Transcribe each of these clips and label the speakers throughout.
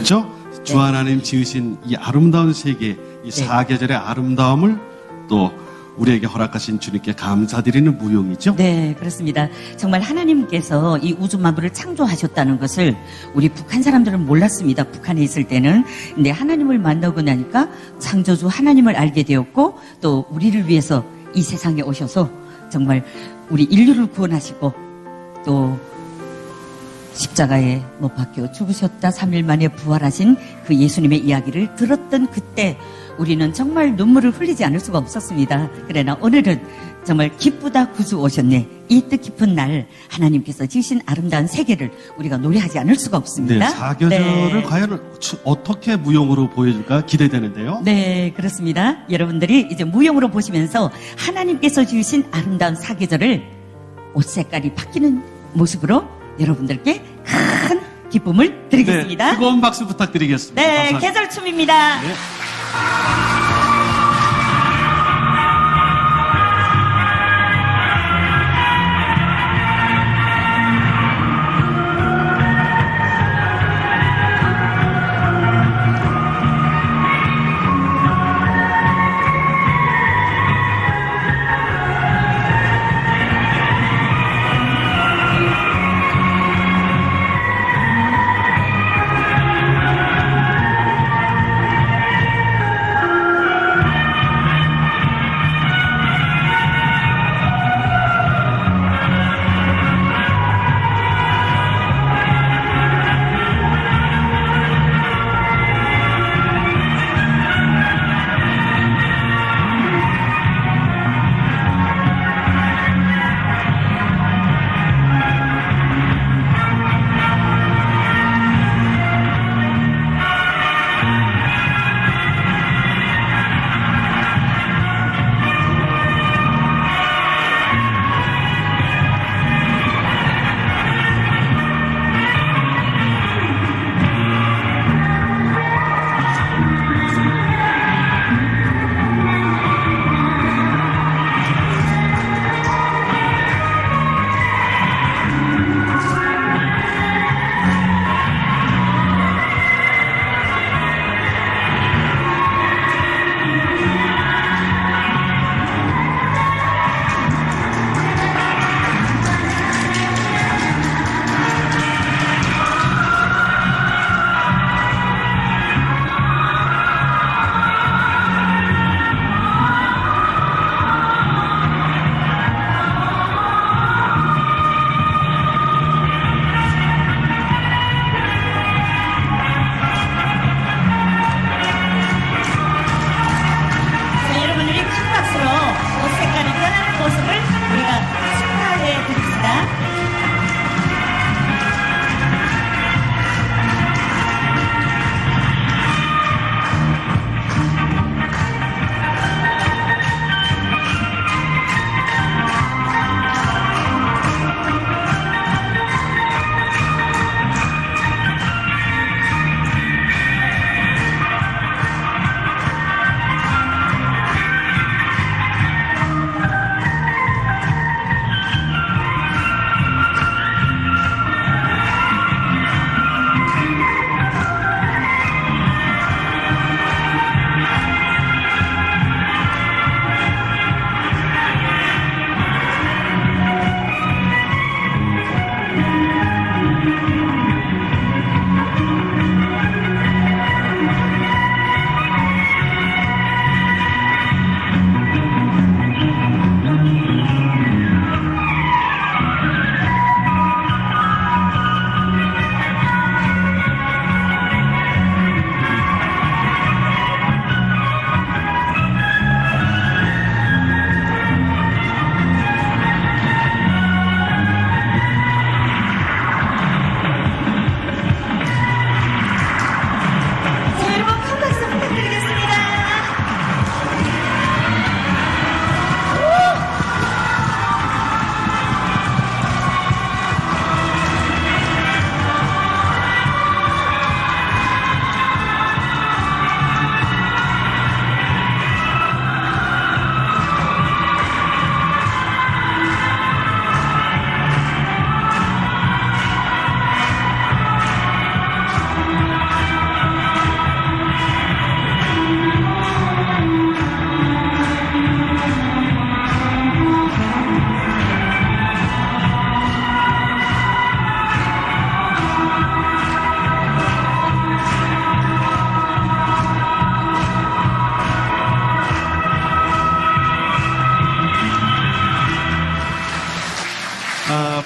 Speaker 1: 그렇죠? 주 하나님 지으신 이 아름다운 세계, 이
Speaker 2: 네.
Speaker 1: 사계절의 아름다움을 또 우리에게 허락하신 주님께 감사드리는 무용이죠.
Speaker 2: 네, 그렇습니다. 정말 하나님께서 이 우주 만물을 창조하셨다는 것을 우리 북한 사람들은 몰랐습니다. 북한에 있을 때는. 근데 하나님을 만나고 나니까 창조주 하나님을 알게 되었고 또 우리를 위해서 이 세상에 오셔서 정말 우리 인류를 구원하시고 또 십자가에 못 박혀 죽으셨다 3일 만에 부활하신 그 예수님의 이야기를 들었던 그때 우리는 정말 눈물을 흘리지 않을 수가 없었습니다. 그러나 오늘은 정말 기쁘다 구주 오셨네. 이 뜻깊은 날 하나님께서 지으신 아름다운 세계를 우리가 노래하지 않을 수가 없습니다.
Speaker 1: 네, 사계절을
Speaker 2: 네.
Speaker 1: 과연 추- 어떻게 무용으로 보여줄까 기대되는데요.
Speaker 2: 네, 그렇습니다. 여러분들이 이제 무용으로 보시면서 하나님께서 지으신 아름다운 사계절을 옷 색깔이 바뀌는 모습으로 여러분들께 큰 기쁨을 드리겠습니다.
Speaker 1: 네, 뜨거운 박수 부탁드리겠습니다.
Speaker 2: 네,
Speaker 1: 감사합니다.
Speaker 2: 계절춤입니다.
Speaker 1: 네.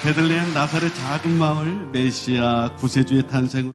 Speaker 1: 베들레헴 나사렛 작은 마을 메시아 구세주의 탄생